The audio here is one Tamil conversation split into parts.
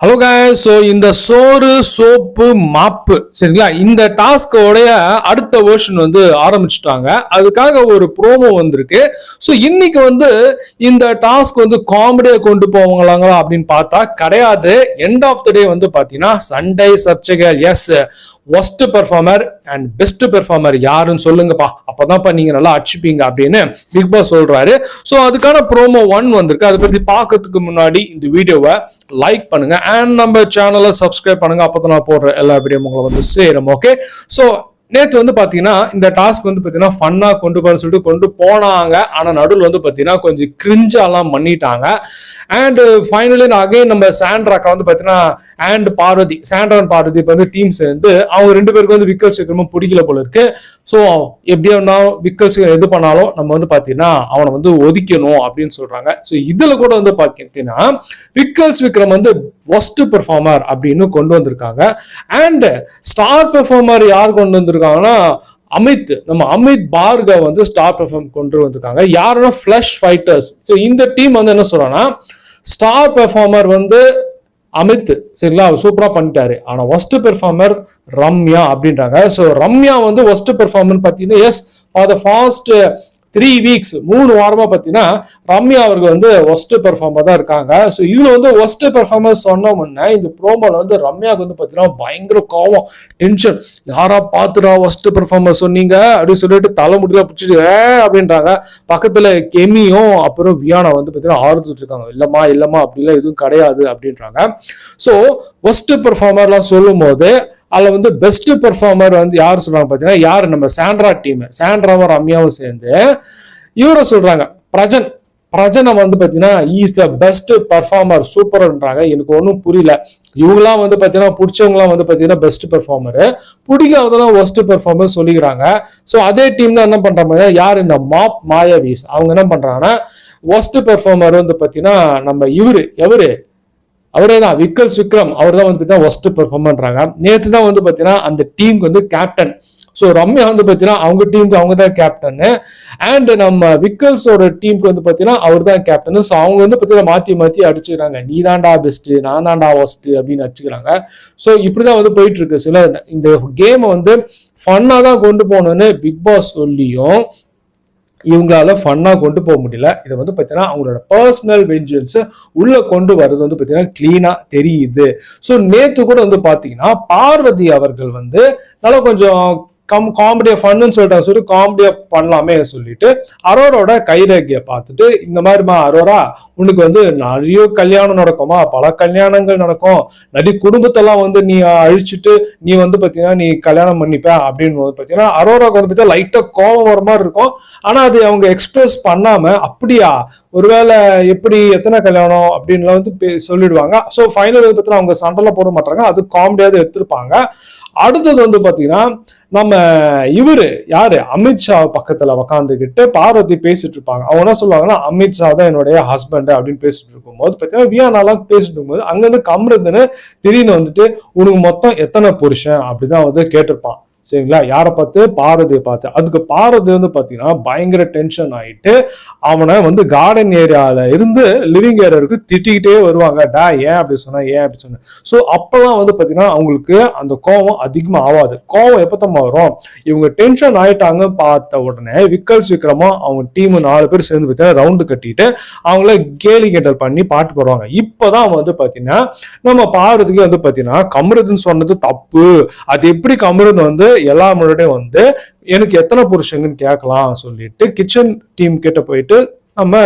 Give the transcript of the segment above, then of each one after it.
ஹலோ guys ஸோ இந்த சோறு சோப்பு மாப்பு சரிங்களா? இந்த டாஸ்கோடைய அடுத்த வேர்ஷன் வந்து ஆரம்பிச்சிட்டாங்க. அதுக்காக ஒரு ப்ரோமோ வந்திருக்கு. ஸோ இன்னைக்கு வந்து இந்த டாஸ்க் வந்து காமெடியை கொண்டு போவாங்களாங்களா அப்படின்னு பார்த்தா கிடையாது. எண்ட் ஆஃப் த டே வந்து பார்த்தீங்கன்னா சண்டே சர்ச்சைகள் as worst performer and best performer யாருன்னு சொல்லுங்கப்பா. அப்பதான்ப்பா நீங்க நல்லா அடிச்சுப்பீங்க அப்படின்னு பிக் பாஸ் சொல்றாரு. ஸோ அதுக்கான ப்ரோமோ ஒன் வந்திருக்கு. அதை பத்தி பார்க்கறதுக்கு முன்னாடி இந்த வீடியோவை லைக் பண்ணுங்க. அண்ட் நம்ம சேனலை சப்ஸ்கிரைப் பண்ணுங்க. அப்பதான் நான் போடுற எல்லா வீடியோ உங்களை வந்து சேரும். ஓகே ஸோ நேற்று வந்து பார்த்தீங்கன்னா இந்த டாஸ்க் வந்து பார்த்தீங்கன்னா ஃபன்னாக கொண்டு போகணும்னு சொல்லிட்டு கொண்டு போனாங்க. ஆனால் நடுவில் வந்து பார்த்தீங்கன்னா கொஞ்சம் கிரிஞ்சாலாம் பண்ணிட்டாங்க. அண்டு ஃபைனலி அகைன் நம்ம சாண்ட்ராக்கா வந்து பார்த்தீங்கன்னா and Parvathi Sandra and Parvathi இப்போ வந்து டீம் சேர்ந்து அவங்க ரெண்டு பேருக்கு வந்து விக்கல் சீக்கிரமும் பிடிக்கல போல இருக்கு. ஸோ எப்படி இருந்தாலும் விக்கல் சீக்கிரம் எது பண்ணாலும் நம்ம வந்து பார்த்தீங்கன்னா அவனை வந்து ஒதுக்கணும் அப்படின்னு சொல்கிறாங்க ஸோ இதில் கூட வந்து பார்த்தீங்கன்னா விக்கல்ஸ் விக்ரம் வந்து ஒஸ்ட் பெர்ஃபார்மர் அப்படின்னு கொண்டு வந்திருக்காங்க. அண்ட் ஸ்டார் பெர்ஃபார்மர் யார் கொண்டு வந்திருக்காங்கன்னா அமித் நம்ம அமித் பார்கவ் வந்து ஸ்டார் பெர்ஃபார்ம் கொண்டு வந்திருக்காங்க. யாருன்னா ஃப்ளஷ் ஃபைட்டர்ஸ் ஸோ இந்த டீம் வந்து என்ன சொல்றாங்கன்னா ஸ்டார் பெர்ஃபார்மர் வந்து அமித். சரிங்களா? அவர் சூப்பரா பண்ணிட்டாரு. ஆனால் ஒஸ்ட் பெர்ஃபார்மர் ரம்யா அப்படின்றாங்க. ஸோ ரம்யா வந்து ஒஸ்ட் பெர்ஃபார்மர் பார்த்தீங்கன்னா as far the past three weeks மூணு வாரமாக பார்த்தீங்கன்னா ரம்யா அவர்கள் வந்து ஒஸ்ட் பெர்ஃபார்மர் தான் இருக்காங்க. ஸோ இதில் வந்து ஒஸ்ட் பெர்ஃபார்மர் சொன்ன முன்னே இந்த ப்ரோமோவில் வந்து ரம்யாவுக்கு வந்து பார்த்தீங்கன்னா பயங்கர கோவம் டென்ஷன் யாரா பார்த்துடா ஒஸ்ட் பெர்ஃபார்மர் சொன்னீங்க? அப்படின்னு சொல்லிட்டு தலை முடியல பிடிச்சிட்டு "ஏ" அப்படின்றாங்க. பக்கத்தில் கெமியும் அப்புறம் வியானா வந்து பார்த்தீங்கன்னா ஆறுத்துட்டு இருக்காங்க. இல்லம்மா இல்லம்மா அப்படிலாம் எதுவும் கிடையாது அப்படின்றாங்க. ஸோ ஒஸ்ட் பெர்ஃபார்மர்லாம் சொல்லும் போது அதில் வந்து பெஸ்ட் பெர்ஃபார்மர் வந்து யார் சொல்றாங்க பார்த்தீங்கன்னா யார்? நம்ம சாண்ட்ரா டீம் சாண்ட்ராவும் ரம்யாவும் சேர்ந்து இவரை சொல்றாங்க. பிரஜன். பிரஜனை வந்து பார்த்தீங்கன்னா இஸ் த பெஸ்ட் பர்ஃபார்மர் சூப்பர்ன்றாங்க. எனக்கு ஒன்றும் புரியல. இவங்களாம் வந்து பார்த்தீங்கன்னா பிடிச்சவங்களாம் வந்து பார்த்தீங்கன்னா பெஸ்ட் பெர்ஃபார்மரு பிடிக்காததான் ஒஸ்ட் பெர்ஃபார்மர் சொல்லிக்கிறாங்க. ஸோ அதே டீம் தான் என்ன பண்றாங்க யார்? இந்த மாப் மாயாவீஸ். அவங்க என்ன பண்ணுறாங்கன்னா ஒஸ்ட் பெர்ஃபார்மர் வந்து பார்த்தீங்கன்னா நம்ம இவரு எவரு? அவரே தான் விக்கல்ஸ் விக்ரம் அவர் தான் வந்து பார்த்தீங்கன்னா ஒஸ்ட் பெர்ஃபார்ம் பண்ணுறாங்க நேற்று தான் வந்து பார்த்தீங்கன்னா அந்த டீமுக்கு வந்து கேப்டன் ஸோ ரம்யா வந்து பார்த்தீங்கன்னா அவங்க டீமுக்கு அவங்க தான் கேப்டனு அண்ட் நம்ம விக்கல்ஸோட டீமுக்கு வந்து பார்த்தீங்கன்னா அவர் தான் கேப்டன் ஸோ அவங்க வந்து பார்த்தீங்கன்னா மாற்றி மாற்றி அடிச்சுக்கிறாங்க. நீ தாண்டா பெஸ்ட்டு நான் தாண்டா ஒஸ்ட்டு அப்படின்னு அடிச்சுக்கிறாங்க. ஸோ இப்படி தான் வந்து போயிட்டு இருக்கு சில இந்த கேமை வந்து ஃபன்னாக தான் கொண்டு போகணும்னு பிக் பாஸ் சொல்லியும் இவங்களால ஃபன்னாக கொண்டு போக முடியல. இதை வந்து பார்த்தீங்கன்னா அவங்களோட பர்சனல் வெஞ்சன்ஸ் உள்ளே கொண்டு வர்றது வந்து பார்த்தீங்கன்னா கிளீனாக தெரியுது. ஸோ நேற்று கூட வந்து பார்த்தீங்கன்னா பார்வதி அவர்கள் வந்து நல்லா கொஞ்சம் கம் காமெடியா ஃபன்னு சொல்லிட்டாங்க. சொல்லிட்டு காமெடியா பண்ணலாமே சொல்லிட்டு அரோரோட கைரேகையை பார்த்துட்டு இந்த மாதிரிமா அரோரா உனக்கு வந்து நிறைய கல்யாணம் நடக்குமா? பல கல்யாணங்கள் நடக்கும். நிறைய குடும்பத்தெல்லாம் வந்து நீ அழிச்சிட்டு நீ வந்து பார்த்தீங்கன்னா நீ கல்யாணம் பண்ணிப்ப அப்படின்னு வந்து பார்த்தீங்கன்னா அரோராவுக்கு வந்து பார்த்தீங்கன்னா லைட்டாக கோபம் வர மாதிரி இருக்கும். ஆனால் அது அவங்க எக்ஸ்பிரஸ் பண்ணாமல் அப்படியா? ஒருவேளை எப்படி எத்தனை கல்யாணம் அப்படின்லாம் வந்து பே- சொல்லிடுவாங்க. ஸோ ஃபைனல் வந்து பார்த்தீங்கன்னா அவங்க சண்டைலாம் போட மாட்டாங்க. அது காமெடியாவது எடுத்திருப்பாங்க. அடுத்தது வந்து பார்த்தீங்கன்னா நம்ம இவர் யாரு? அமித்ஷா பக்கத்துல உக்காந்துக்கிட்டு பார்வதி பேசிட்டு இருப்பாங்க. அவங்க என்ன சொல்லுவாங்கன்னா அமித்ஷா தான் என்னுடைய ஹஸ்பண்ட் அப்படின்னு பேசிட்டு இருக்கும்போது பார்த்தீங்கன்னா வியானாலாம் பேசிட்டு இருக்கும்போது அங்கேருந்து கம்ருதுன்னு திடீர்னு வந்துட்டு உனக்கு மொத்தம் எத்தனை புருஷன்? அப்படிதான் வந்து கேட்டிருப்பான். சரிங்களா? யாரை பார்த்து? பாரதியை பார்த்து. அதுக்கு பாரதி வந்து பார்த்தீங்கன்னா பயங்கர டென்ஷன் ஆகிட்டு அவனை வந்து கார்டன் ஏரியாவில் இருந்து லிவிங் ஏரியாவுக்கு திட்டிக்கிட்டே வருவாங்க. டா ஏன் அப்படி சொன்னா? ஏன் அப்படி சொன்ன? ஸோ அப்போல்லாம் வந்து பார்த்தீங்கன்னா அவங்களுக்கு அந்த கோவம் அதிகமாக ஆகாது கோவம் எப்பத்தம்மா வரும்? இவங்க டென்ஷன் ஆயிட்டாங்க பார்த்த உடனே விக்கல்ஸ் விக்ரமா அவங்க டீம் நாலு பேர் சேர்ந்து பார்த்தீங்கன்னா ரவுண்டு கட்டிட்டு அவங்கள கேலி கேட்டல் பண்ணி பாட்டு போடுவாங்க. இப்போதான் வந்து பார்த்தீங்கன்னா நம்ம பாரதிக்கு வந்து பார்த்தீங்கன்னா கமருதுன்னு சொன்னது தப்பு. அது எப்படி கமருது வந்து எல்லா முன்னாடியும் வந்து எனக்கு எத்தனை புருஷங்கன்னு கேட்கலாம் சொல்லிட்டு கிச்சன் டீம் கிட்ட போயிட்டு நம்ம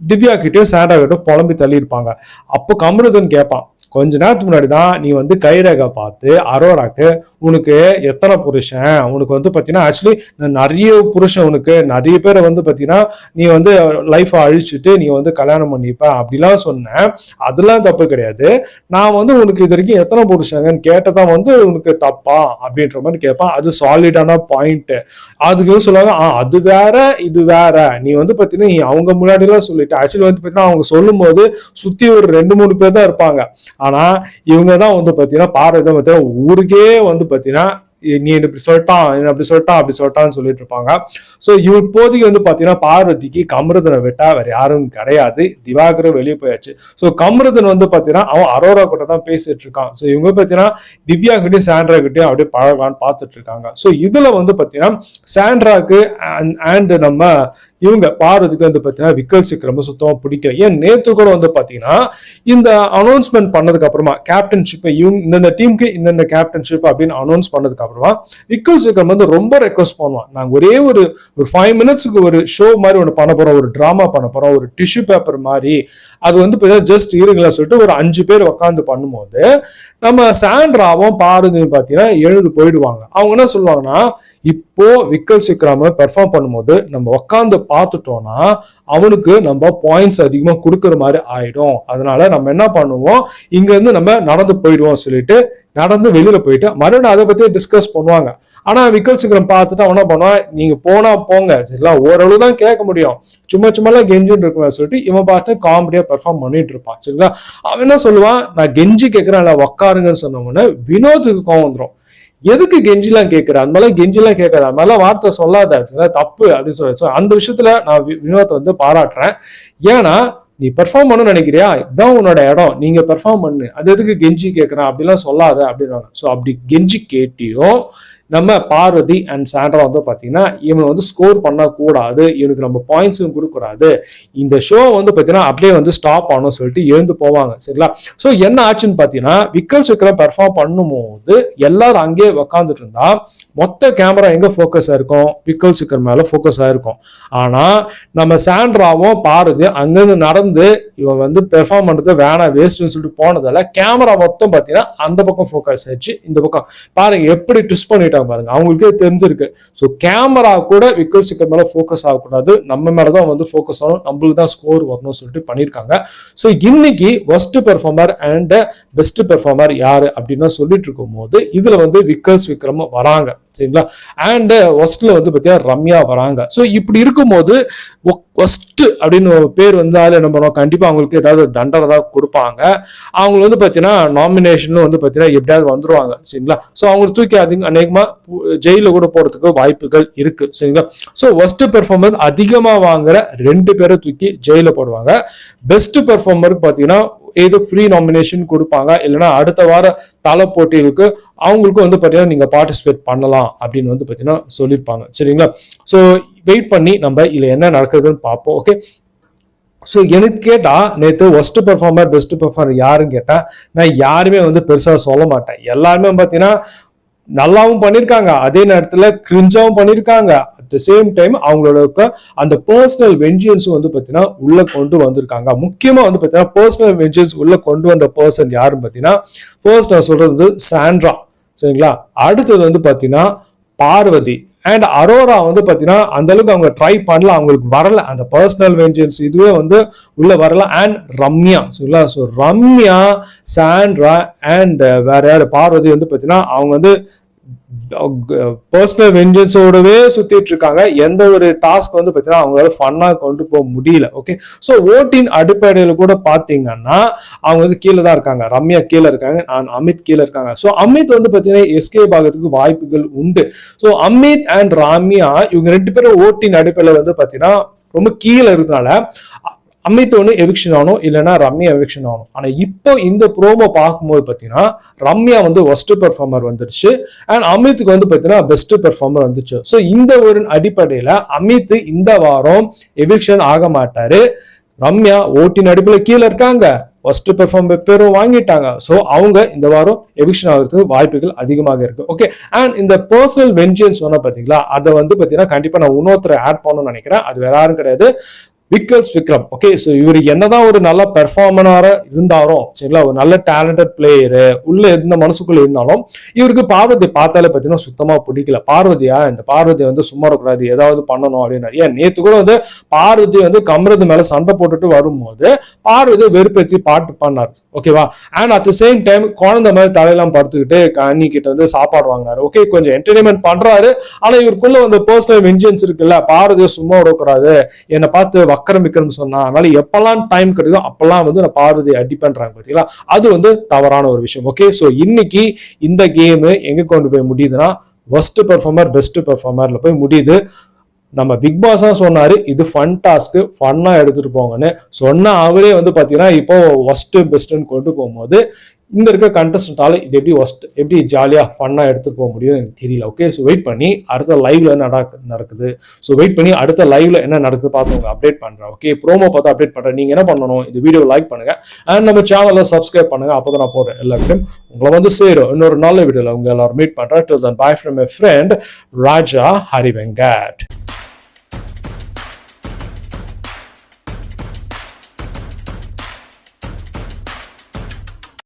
திவ்யா கிட்டயும் சாண்டா கிட்டயும் புலம்பி தள்ளியிருப்பாங்க அப்போ கமருதன் கேட்பான் கொஞ்ச நேரத்துக்கு முன்னாடி தான் நீ வந்து கைரேகை பார்த்து அரோராக்கு உனக்கு எத்தனை புருஷன்? உனக்கு வந்து பார்த்தீங்கன்னா ஆக்சுவலி நிறைய புருஷன் உனக்கு. நிறைய பேரை வந்து பார்த்தீங்கன்னா நீ வந்து லைஃப்பை அழிச்சிட்டு நீ வந்து கல்யாணம் பண்ணிப்ப அப்படிலாம் சொன்னேன். அதெல்லாம் தப்பு கிடையாது. நான் வந்து உனக்கு இது வரைக்கும் எத்தனை புருஷங்கன்னு கேட்டதான் வந்து உனக்கு தப்பா அப்படின்ற மாதிரி கேட்பான். அது சாலிடான பாயிண்ட் அதுக்கு சொல்லுவாங்க ஆ அது வேற இது வேற. நீ வந்து பார்த்தீங்கன்னா நீ அவங்க முன்னாடிலாம் சொல்லிட்டு. ஆக்சுவலி வந்து பார்த்தீங்கன்னா அவங்க சொல்லும்போது சுத்தி ஒரு ரெண்டு மூணு பேர் தான் இருப்பாங்க. ஆனா இவங்க தான் வந்து பார்த்தீங்கன்னா பாரதம் பார்த்தீங்கன்னா ஊருக்கே வந்து பார்த்தீங்கன்னா நீ இப்படி சொல்லிட்டான் என்ன அப்படி சொல்லிட்டான் அப்படி சொல்லிட்டான்னு சொல்லிட்டு இருப்பாங்க. ஸோ இப்போதைக்கு வந்து பார்த்தீங்கன்னா பார்வதிக்கு கமருதனை விட்டா வேற யாரும் கிடையாது. திவாகரும் வெளியே போயாச்சு. ஸோ கமருதன் வந்து பார்த்தீங்கன்னா அவன் அரோரா கூட தான் பேசிட்டு இருக்கான். ஸோ இவங்க பார்த்தீங்கன்னா திவ்யா கிட்டயும் சாண்ட்ரா கிட்டயும் அப்படியே பழகலான்னு பார்த்துட்டு இருக்காங்க. ஸோ இதுல வந்து பார்த்தீங்கன்னா சாண்ட்ராக்கு அண்ட் நம்ம இவங்க பார்வதிக்கு வந்து பார்த்தீங்கன்னா விக்கல் சிக்கிரம சுத்தமாக பிடிக்கும் ஏன் நேத்து கூட வந்து பார்த்தீங்கன்னா இந்த அனௌன்ஸ்மெண்ட் பண்ணதுக்கு அப்புறமா கேப்டன்ஷிப்பை இவங்க இந்தந்த டீமுக்கு இந்தந்த கேப்டன்ஷிப் அப்படின்னு அனௌன்ஸ் பண்ணதுக்கு சாப்பிடுவான் விக்கல் வந்து ரொம்ப ரெக்வஸ்ட் பண்ணுவான் நாங்கள் ஒரே ஒரு ஒரு ஃபைவ் மினிட்ஸ்க்கு ஒரு ஷோ மாதிரி ஒன்று பண்ண போறோம். ஒரு ட்ராமா பண்ண போறோம். ஒரு டிஷ்யூ பேப்பர் மாதிரி. அது வந்து ஜஸ்ட் இருங்களா சொல்லிட்டு ஒரு அஞ்சு பேர் உட்காந்து பண்ணும்போது நம்ம சாண்ட்ராவும் பாருங்க பார்த்தீங்கன்னா எழுந்து போயிடுவாங்க. அவங்க என்ன சொல்லுவாங்கன்னா இப்போ விக்கல் சிக்ராம பெர்ஃபார்ம் பண்ணும்போது நம்ம உட்காந்து பார்த்துட்டோம்னா அவனுக்கு நம்ம பாயிண்ட்ஸ் அதிகமாக கொடுக்குற மாதிரி ஆயிடும். அதனால நம்ம என்ன பண்ணுவோம்? இங்கேருந்து நம்ம நடந்து போயிடுவோம் சொல்லிட்டு நடந்து வெளியில போயிட்டு மறுபடியும் அதை பத்தி டிஸ்கஸ் பண்ணுவாங்க. ஆனா விக்கல் சிங்கரம் பார்த்துட்டு அவன் என்ன பண்ணுவான்? நீங்க போனா போங்க. சரிங்களா? ஓரளவு தான் கேட்க முடியும். சும்மா சும்மாலாம் கெஞ்சுன்னு இருக்குமே சொல்லிட்டு இவன் பார்த்து காமெடியா பெர்ஃபார்ம் பண்ணிட்டு இருப்பான். சரிங்களா? அவன் என்ன சொல்லுவான்? நான் கெஞ்சி கேட்கறேன் இல்ல உக்காருங்கன்னு சொன்ன வினோத்துக்கு கோவம் வந்துடும் எதுக்கு கெஞ்சிலாம் கேட்கிற? அந்த மாதிரிலாம் கெஞ்சிலாம் கேட்கற அந்த மாதிரிலாம் வார்த்தை சொல்லாத. தப்பு அப்படின்னு சொல்லி. அந்த விஷயத்துல நான் வி- வினோத்தை வந்து பாராட்டுறேன். ஏன்னா நீ பெர்ஃபார்ம் பண்ணணும்னு நினைக்கிறியா? இதான் உன்னோட இடம். நீங்க பெர்ஃபார்ம் பண்ணு. அது எதுக்கு கெஞ்சி கேட்கறேன் அப்படிலாம் சொல்லாத அப்படின்னாங்க ஸோ அப்படி கெஞ்சி கேட்டியும் நம்ம பார்வதி அண்ட் சாண்ட்ரா வந்து பார்த்தீங்கன்னா இவனை வந்து ஸ்கோர் பண்ணக்கூடாது. இவனுக்கு நம்ம பாயிண்ட்ஸும் கொடுக்கக்கூடாது. இந்த ஷோ வந்து பார்த்தீங்கன்னா அப்படியே வந்து ஸ்டாப் ஆகணும் சொல்லிட்டு எழுந்து போவாங்க. சரிங்களா? ஸோ என்ன ஆச்சுன்னு பார்த்தீங்கன்னா விக்கல் சிக்கரம் பெர்ஃபார்ம் பண்ணும்போது எல்லாரும் அங்கேயே உக்காந்துட்டு இருந்தா மொத்த கேமரா எங்கே ஃபோக்கஸ் ஆயிருக்கும் விக்கல் சிக்கர் மேலே ஃபோக்கஸ் ஆயிருக்கும் ஆனால் நம்ம சாண்ட்ராவும் பாரதி அங்கேருந்து நடந்து இவன் வந்து பெர்ஃபார்ம் பண்ணுறது வேணாம் வேஸ்ட்னு சொல்லிட்டு போனதால கேமரா மொத்தம் பார்த்தீங்கன்னா அந்த பக்கம் ஃபோக்கஸ் ஆயிடுச்சு இந்த பக்கம். பாருங்க எப்படி ட்விஸ்ட் பண்ணிட்டாங்க பாருங்க. அவங்களுக்கே தெரிஞ்சிருக்கு. ஸோ கேமரா கூட விக்கல் சிக்கர் மேல ஃபோக்கஸ் ஆகக்கூடாது. நம்ம மேலே தான் வந்து ஃபோக்கஸ் ஆகணும். நம்மளுக்கு தான் ஸ்கோர் வரணும்னு சொல்லிட்டு பண்ணியிருக்காங்க. ஸோ இன்னைக்கு worst performer and best performer யாரு அப்படின்னு சொல்லிட்டு இருக்கும் போது இதுல வந்து விக்கல்ஸ் விக்ரம் வராங்க. சரிங்களா? அண்ட் ஒஸ்ட்ல uh, வந்து பார்த்தீங்கன்னா ரம்யா வராங்க. ஸோ இப்படி இருக்கும்போது ஒஸ்ட் அப்படின்னு பேர் வந்தாலும் என்ன பண்ணுவோம் கண்டிப்பா அவங்களுக்கு ஏதாவது தண்டனை தான் கொடுப்பாங்க. அவங்களுக்கு வந்து பார்த்தீங்கன்னா நாமினேஷனும் வந்து பார்த்தீங்கன்னா எப்படியாவது வந்துருவாங்க. சரிங்களா? ஸோ அவங்களை தூக்கி அதிக அநேகமா ஜெயில கூட போறதுக்கு வாய்ப்புகள் இருக்கு. சரிங்களா? ஸோ ஒஸ்ட் பெர்ஃபார்மர் அதிகமா வாங்குற ரெண்டு பேரை தூக்கி ஜெயில போடுவாங்க. பெஸ்ட் பெர்ஃபார்மருக்கு பார்த்தீங்கன்னா ஏதோ ஃப்ரீ நாமினேஷன் கொடுப்பாங்க. இல்லைன்னா அடுத்த வார தலை போட்டிகளுக்கு அவங்களுக்கும் வந்து பார்த்தீங்கன்னா நீங்கள் பார்ட்டிசிபேட் பண்ணலாம் அப்படின்னு வந்து பார்த்தீங்கன்னா சொல்லியிருப்பாங்க. சரிங்களா? ஸோ வெயிட் பண்ணி நம்ம இதில் என்ன நடக்குதுன்னு பார்ப்போம் ஓகே ஸோ எனக்கு கேட்டால் நேற்று ஒஸ்ட்டு பெர்ஃபார்மர் பெஸ்ட்டு பெர்ஃபார்மர் யாருன்னு கேட்டால் நான் யாருமே வந்து பெருசாக சொல்ல மாட்டேன். எல்லாருமே பார்த்தீங்கன்னா நல்லாவும் பண்ணியிருக்காங்க அதே நேரத்தில் கிரிஞ்சாவும் பண்ணியிருக்காங்க அட் த சேம் டைம் அவங்களோட அந்த பர்சனல் வெஞ்சியன்ஸும் வந்து பார்த்தீங்கன்னா உள்ளே கொண்டு வந்திருக்காங்க. முக்கியமாக வந்து பார்த்தீங்கன்னா பர்சனல் வெஞ்சியன்ஸ் உள்ளே கொண்டு வந்த பர்சன் யாருன்னு பார்த்தீங்கன்னா ஃபர்ஸ்ட் நான் சொல்கிறது வந்து சாண்ட்ரா சரிங்களா? அடுத்தது வந்து பார்த்தீங்கன்னா பார்வதி அண்ட் அரோரா வந்து பார்த்தீங்கன்னா அந்த அளவுக்கு அவங்க ட்ரை பண்ணல. அவங்களுக்கு வரல. அந்த பர்சனல் வெஞ்சன்ஸ் இதுவே வந்து உள்ள வரல. அண்ட் ரம்யா சரிங்களா? ஸோ ரம்யா சாண்ட்ரா அண்ட் வேற யாரு? பார்வதி வந்து பார்த்தீங்கன்னா அவங்க வந்து பர்சனல் வெஞ்சன்ஸோடவே uh, சுத்திட்டு இருக்காங்க எந்த ஒரு டாஸ்க் வந்து பார்த்தீங்கன்னா அவங்களால ஃபன்னா கொண்டு போக முடியல ஓகே ஸோ ஓட்டின் அடிப்படையில் கூட பார்த்தீங்கன்னா அவங்க வந்து கீழே தான் இருக்காங்க. ரம்யா கீழே இருக்காங்க நான் அமித் கீழே இருக்காங்க. ஸோ அமித் வந்து பார்த்தீங்கன்னா எஸ்கேப் ஆகிறதுக்கு வாய்ப்புகள் உண்டு. ஸோ அமித் அண்ட் ரம்யா இவங்க ரெண்டு பேரும் ஓட்டின் அடிப்படையில் வந்து பார்த்தீங்கன்னா ரொம்ப கீழே இருந்தனால அமித் ஒன்று எவிக்ஷன் ஆகணும் இல்லைன்னா ரம்யா எவிக்ஷன் ஆகணும். ஆனால் இப்போ இந்த ப்ரோமோ பார்க்கும்போது பார்த்தீங்கன்னா ரம்யா வந்து ஒஸ்ட் பெர்ஃபார்மர் வந்துருச்சு. அண்ட் அமித்துக்கு வந்து பார்த்தீங்கன்னா பெஸ்ட் பெர்ஃபார்மர் வந்துச்சு. ஸோ இந்த ஒரு அடிப்படையில் அமித் இந்த வாரம் எவிக்ஷன் ஆக மாட்டாரு. ரம்யா ஓட்டின் அடிப்பில் கீழே இருக்காங்க. ஃபர்ஸ்ட் பெர்ஃபார்ம் பேரும் வாங்கிட்டாங்க. ஸோ அவங்க இந்த வாரம் எவிக்ஷன் ஆகிறதுக்கு வாய்ப்புகள் அதிகமாக இருக்கு. ஓகே அண்ட் இந்த பர்சனல் வெஞ்சன்ஸ் சொன்ன பார்த்தீங்களா? அதை வந்து பார்த்தீங்கன்னா கண்டிப்பாக நான் இன்னொருத்தரை ஆட் பண்ணணும்னு நினைக்கிறேன். அது வேற யாரும் கிடையாது. விக்கல்ஸ் விக்ரம். ஓகே ஸோ இவர் என்னதான் ஒரு நல்ல பெர்ஃபார்மனாக இருந்தாலும் சரிங்களா? ஒரு நல்ல டேலண்டட் பிளேயரு உள்ள இருந்த மனசுக்குள்ள இருந்தாலும் இவருக்கு பார்வதி பார்த்தாலே பார்த்தீங்கன்னா சுத்தமாக பிடிக்கல. பார்வதியா? இந்த பார்வதி வந்து சும்மா இருக்கக்கூடாது ஏதாவது பண்ணணும் அப்படின்னா ஏன் நேற்று கூட வந்து பார்வதி வந்து கமரது மேலே சண்டை போட்டுட்டு வரும்போது பார்வதி வெறுப்பேற்றி பாட்டு பண்ணார் ஓகேவா and at the same time குழந்தை மாதிரி தலையெல்லாம் படுத்துக்கிட்டு கண்ணி கிட்ட வந்து சாப்பாடு வாங்கினாரு. ஓகே கொஞ்சம் என்டர்டைன்மெண்ட் பண்றாரு. ஆனா இவருக்குள்ள வந்து பர்சனல் வெஞ்சன்ஸ் இருக்குல்ல? பார்வதியை சும்மா விடக்கூடாது. என்னை பார்த்து வக்கரம் சொன்னா அதனால எப்பெல்லாம் டைம் கிடைக்கும் அப்பெல்லாம் வந்து நான் பார்வதி அடி பண்றாங்க பார்த்தீங்களா அது வந்து தவறான ஒரு விஷயம். ஓகே ஸோ இன்னைக்கு இந்த கேம் எங்க கொண்டு போய் முடியுதுன்னா ஒஸ்ட் பெர்ஃபார்மர் பெஸ்ட் பெர்ஃபார்மர்ல போய் முடியுது. நம்ம பிக் பாஸ் தான் சொன்னாரு இது ஃபன் டாஸ்க்கு ஃபன்னா எடுத்துட்டு போங்கன்னு. சொன்ன அவரே வந்து பாத்தீங்கன்னா இப்போ ஒஸ்ட் பெஸ்ட்னு கொண்டு போகும்போது இந்த இருக்க கண்டஸ்டண்டால இது எப்படி ஒஸ்ட் எப்படி ஜாலியாக ஃபன்னாக எடுத்துகிட்டு போக முடியும் எனக்கு தெரியல. ஓகே ஸோ வெயிட் பண்ணி அடுத்த லைவ்ல என்ன நடக்கு- நடக்குது? ஸோ வெயிட் பண்ணி அடுத்த லைவ்ல என்ன நடக்குது பார்த்து உங்களுக்கு அப்டேட் பண்ணுறேன் ஓகே ப்ரோமோ பார்த்து அப்டேட் பண்ணுறேன் நீங்கள் என்ன பண்ணணும்? இந்த வீடியோ லைக் பண்ணுங்க. அண்ட் நம்ம சேனலில் சப்ஸ்கிரைப் பண்ணுங்க. அப்பதான் நான் போடுறேன் எல்லா உங்களை வந்து சேரும். இன்னொரு நல்ல வீடியோவில் உங்க எல்லாரும் மீட் பண்ணுறேன் till then bye from my friend Raja Hari Venkat